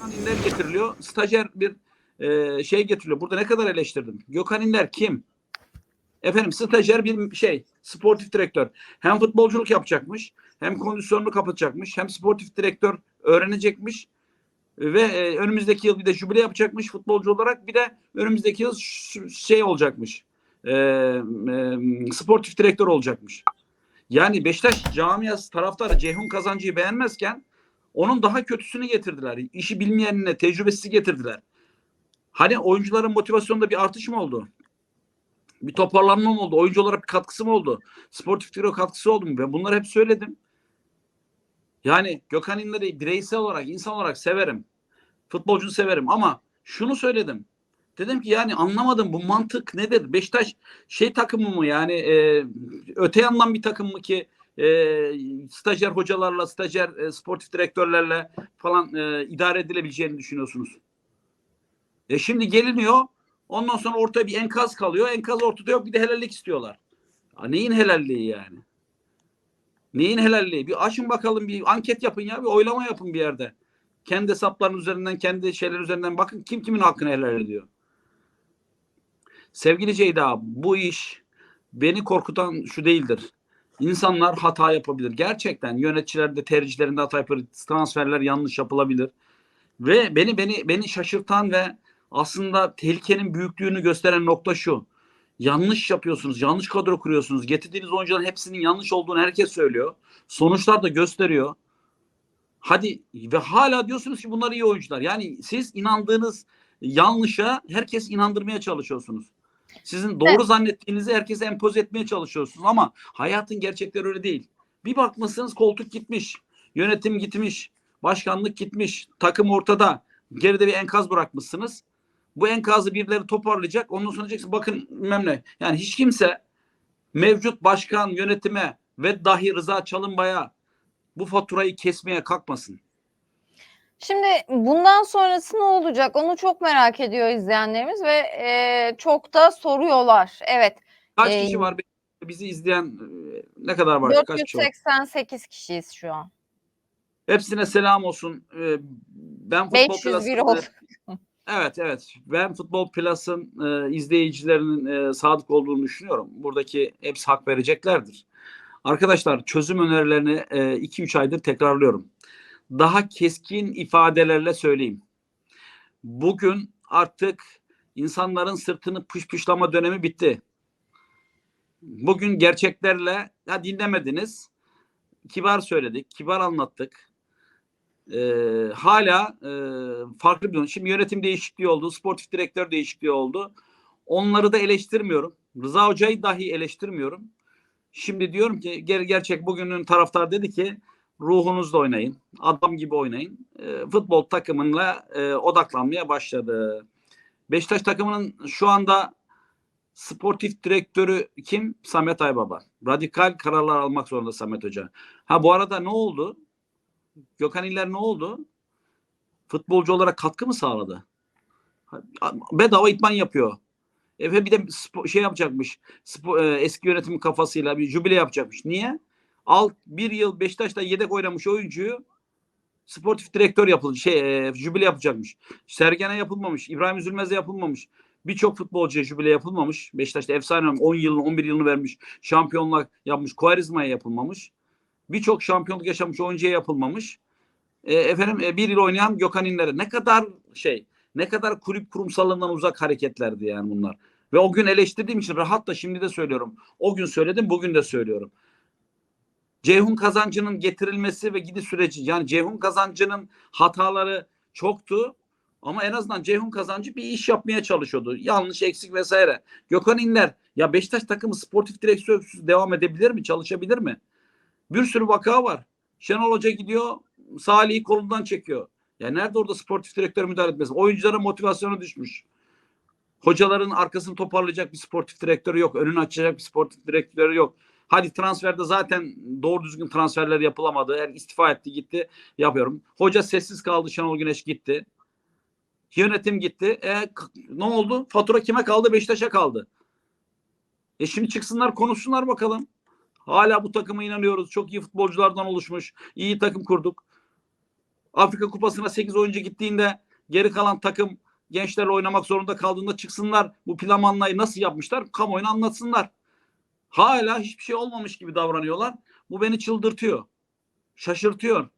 Gökhan İnler getiriliyor. Stajyer bir e, şey getiriliyor. Burada ne kadar eleştirdim. Gökhan İnler kim? Efendim stajyer bir şey sportif direktör. Hem futbolculuk yapacakmış, hem kondisyonunu kapatacakmış, hem sportif direktör öğrenecekmiş ve e, önümüzdeki yıl bir de jübile yapacakmış futbolcu olarak bir de önümüzdeki yıl şey olacakmış. E, e, sportif direktör olacakmış. Yani Beşiktaş camiası taraftarı Ceyhun Kazancı'yı beğenmezken onun daha kötüsünü getirdiler. İşi bilmeyenine tecrübesiz getirdiler. Hani oyuncuların motivasyonunda bir artış mı oldu? Bir toparlanma mı oldu? Oyuncu olarak bir katkısı mı oldu? Sportif direktör katkısı oldu mu? Ben bunları hep söyledim. Yani Gökhan İnler'i bireysel olarak, insan olarak severim. Futbolcunu severim ama şunu söyledim. Dedim ki yani anlamadım bu mantık nedir? Beşiktaş şey takımı mı yani e, öte yandan bir takım mı ki e, stajyer hocalarla, stajyer e, sportif direktörlerle falan e, idare edilebileceğini düşünüyorsunuz? E şimdi geliniyor ondan sonra ortaya bir enkaz kalıyor. Enkaz ortada yok bir de helallik istiyorlar. Ya neyin helalliği yani? Neyin helalliği? Bir açın bakalım bir anket yapın ya bir oylama yapın bir yerde. Kendi hesapların üzerinden, kendi şeyler üzerinden bakın kim kimin hakkını helal ediyor. Sevgili Ceyda bu iş beni korkutan şu değildir. İnsanlar hata yapabilir. Gerçekten yöneticilerde tercihlerinde hata yapabilir. Transferler yanlış yapılabilir. Ve beni beni beni şaşırtan ve aslında tehlikenin büyüklüğünü gösteren nokta şu. Yanlış yapıyorsunuz. Yanlış kadro kuruyorsunuz. Getirdiğiniz oyuncuların hepsinin yanlış olduğunu herkes söylüyor. Sonuçlar da gösteriyor. Hadi ve hala diyorsunuz ki bunlar iyi oyuncular. Yani siz inandığınız yanlışa herkes inandırmaya çalışıyorsunuz. Sizin doğru Evet. zannettiğinizi herkese empoze etmeye çalışıyorsunuz ama hayatın gerçekleri öyle değil. Bir bakmışsınız koltuk gitmiş, yönetim gitmiş, başkanlık gitmiş, takım ortada. Geride bir enkaz bırakmışsınız. Bu enkazı birileri toparlayacak. Ondan sonra diyeceksin bakın bilmem ne. Yani hiç kimse mevcut başkan yönetime ve dahi Rıza Çalınbay'a bu faturayı kesmeye kalkmasın. Şimdi bundan sonrası ne olacak? Onu çok merak ediyor izleyenlerimiz ve e, çok da soruyorlar. Evet. Kaç Ee, kişi var bizi izleyen e, ne kadar var? Kaç kişi var? 488 kişiyiz şu an. Hepsine selam olsun. Ben Futbol 501 Plus'ın- oldu. Evet evet. Ben Futbol Plus'ın e, izleyicilerinin e, sadık olduğunu düşünüyorum. Buradaki hepsi hak vereceklerdir. Arkadaşlar çözüm önerilerini 2-3 aydır tekrarlıyorum. Daha keskin ifadelerle söyleyeyim. Bugün artık insanların sırtını pışpışlama dönemi bitti. Bugün gerçeklerle ya dinlemediniz. Kibar söyledik, kibar anlattık. Ee, hala e, farklı bir durum. Şimdi yönetim değişikliği oldu, sportif direktör değişikliği oldu. Onları da eleştirmiyorum. Rıza Hoca'yı dahi eleştirmiyorum. Şimdi diyorum ki ger- gerçek bugünün taraftar dedi ki ruhunuzla oynayın. Adam gibi oynayın. E, futbol takımıyla e, odaklanmaya başladı. Beşiktaş takımının şu anda sportif direktörü kim? Samet Aybaba. Radikal kararlar almak zorunda Samet Hoca. Ha bu arada ne oldu? Gökhan İller ne oldu? Futbolcu olarak katkı mı sağladı? Bedava itman yapıyor. Efe bir de spo- şey yapacakmış. Spo- e, eski yönetimin kafasıyla bir jübile yapacakmış. Niye? Al bir yıl Beşiktaş'ta yedek oynamış oyuncuyu sportif direktör yapıldı. Şey e, jübile yapacakmış. Sergen'e yapılmamış. İbrahim Üzülmez'e yapılmamış. Birçok futbolcuya jübile yapılmamış. Beşiktaş'ta efsane 10 yılını 11 yılını vermiş. Şampiyonluk yapmış. Quaresma'ya yapılmamış. Birçok şampiyonluk yaşamış oyuncuya yapılmamış. E, efendim e, bir yıl oynayan Gökhan İnler'e ne kadar şey ne kadar kulüp kurumsalından uzak hareketlerdi yani bunlar. Ve o gün eleştirdiğim için rahat da şimdi de söylüyorum. O gün söyledim bugün de söylüyorum. Ceyhun Kazancı'nın getirilmesi ve gidiş süreci yani Ceyhun Kazancı'nın hataları çoktu ama en azından Ceyhun Kazancı bir iş yapmaya çalışıyordu. Yanlış, eksik vesaire. Gökhan İnler ya Beşiktaş takımı sportif direktörsüz devam edebilir mi? Çalışabilir mi? Bir sürü vaka var. Şenol Hoca gidiyor Salih'i kolundan çekiyor. Ya nerede orada sportif direktör müdahale etmesi? Oyuncuların motivasyonu düşmüş. Hocaların arkasını toparlayacak bir sportif direktörü yok. Önünü açacak bir sportif direktörü yok. Hadi transferde zaten doğru düzgün transferler yapılamadı. Yani istifa etti gitti. Yapıyorum. Hoca sessiz kaldı. Şenol Güneş gitti. Yönetim gitti. E, ne oldu? Fatura kime kaldı? Beşiktaş'a kaldı. E şimdi çıksınlar konuşsunlar bakalım. Hala bu takıma inanıyoruz. Çok iyi futbolculardan oluşmuş. İyi takım kurduk. Afrika Kupası'na 8 oyuncu gittiğinde geri kalan takım gençlerle oynamak zorunda kaldığında çıksınlar. Bu planlamayı nasıl yapmışlar? Kamuoyuna anlatsınlar. Hala hiçbir şey olmamış gibi davranıyorlar. Bu beni çıldırtıyor. Şaşırtıyor.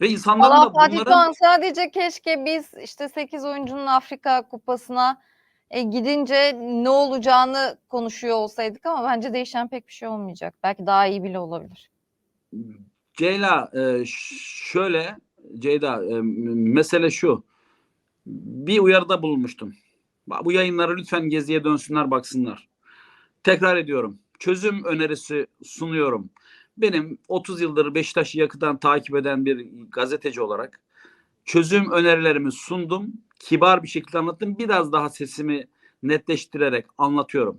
Ve insanların Valla da Fatih bunların Doğan sadece keşke biz işte 8 oyuncunun Afrika Kupası'na e, gidince ne olacağını konuşuyor olsaydık ama bence değişen pek bir şey olmayacak. Belki daha iyi bile olabilir. Ceyla e, şöyle Ceyda e, mesele şu. Bir uyarıda bulunmuştum. Bu yayınları lütfen geziye dönsünler baksınlar. Tekrar ediyorum. Çözüm önerisi sunuyorum. Benim 30 yıldır Beşiktaş'ı yakından takip eden bir gazeteci olarak çözüm önerilerimi sundum. Kibar bir şekilde anlattım. Biraz daha sesimi netleştirerek anlatıyorum.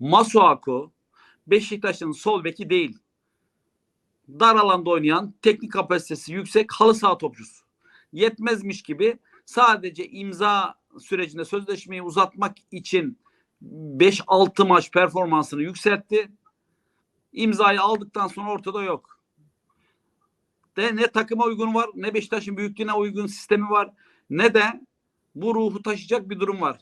Masuaku Beşiktaş'ın sol beki değil dar alanda oynayan, teknik kapasitesi yüksek halı saha topçusu. Yetmezmiş gibi sadece imza sürecinde sözleşmeyi uzatmak için 5-6 maç performansını yükseltti. İmzayı aldıktan sonra ortada yok. De ne takıma uygun var, ne Beşiktaş'ın büyüklüğüne uygun sistemi var, ne de bu ruhu taşıyacak bir durum var.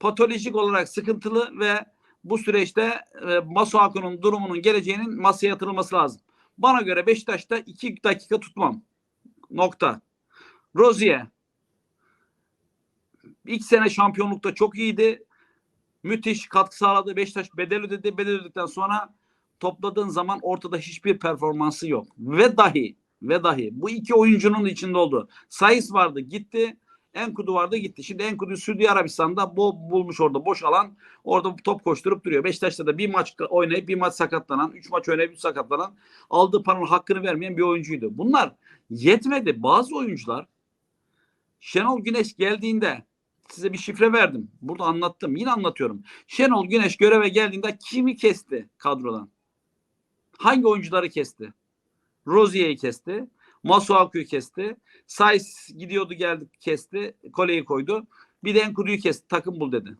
Patolojik olarak sıkıntılı ve bu süreçte e, Masuaku'nun durumunun geleceğinin masaya yatırılması lazım. Bana göre Beşiktaş'ta iki dakika tutmam. Nokta. Rozier. İlk sene şampiyonlukta çok iyiydi. Müthiş katkı sağladı. Beşiktaş bedel ödedi. Bedel ödedikten sonra topladığın zaman ortada hiçbir performansı yok. Ve dahi ve dahi bu iki oyuncunun içinde oldu. Sayıs vardı gitti. Enkudu vardı gitti. Şimdi Enkudu Suudi Arabistan'da bo bulmuş orada boş alan. Orada top koşturup duruyor. Beşiktaş'ta da bir maç oynayıp bir maç sakatlanan, üç maç oynayıp üç sakatlanan, aldığı paranın hakkını vermeyen bir oyuncuydu. Bunlar yetmedi. Bazı oyuncular Şenol Güneş geldiğinde size bir şifre verdim. Burada anlattım. Yine anlatıyorum. Şenol Güneş göreve geldiğinde kimi kesti kadrodan? Hangi oyuncuları kesti? Rozier'i kesti. Masuaku'yu kesti. Sais gidiyordu geldi kesti. Koleyi koydu. Bir de Enkudu'yu kesti. Takım bul dedi.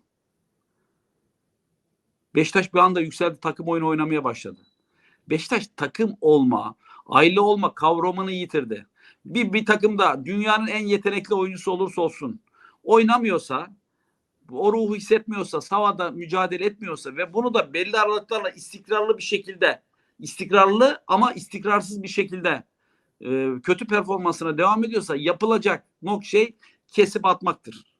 Beşiktaş bir anda yükseldi. Takım oyunu oynamaya başladı. Beşiktaş takım olma, aile olma kavramını yitirdi. Bir, bir takımda dünyanın en yetenekli oyuncusu olursa olsun oynamıyorsa o ruhu hissetmiyorsa, sahada mücadele etmiyorsa ve bunu da belli aralıklarla istikrarlı bir şekilde istikrarlı ama istikrarsız bir şekilde e, kötü performansına devam ediyorsa yapılacak nok şey kesip atmaktır.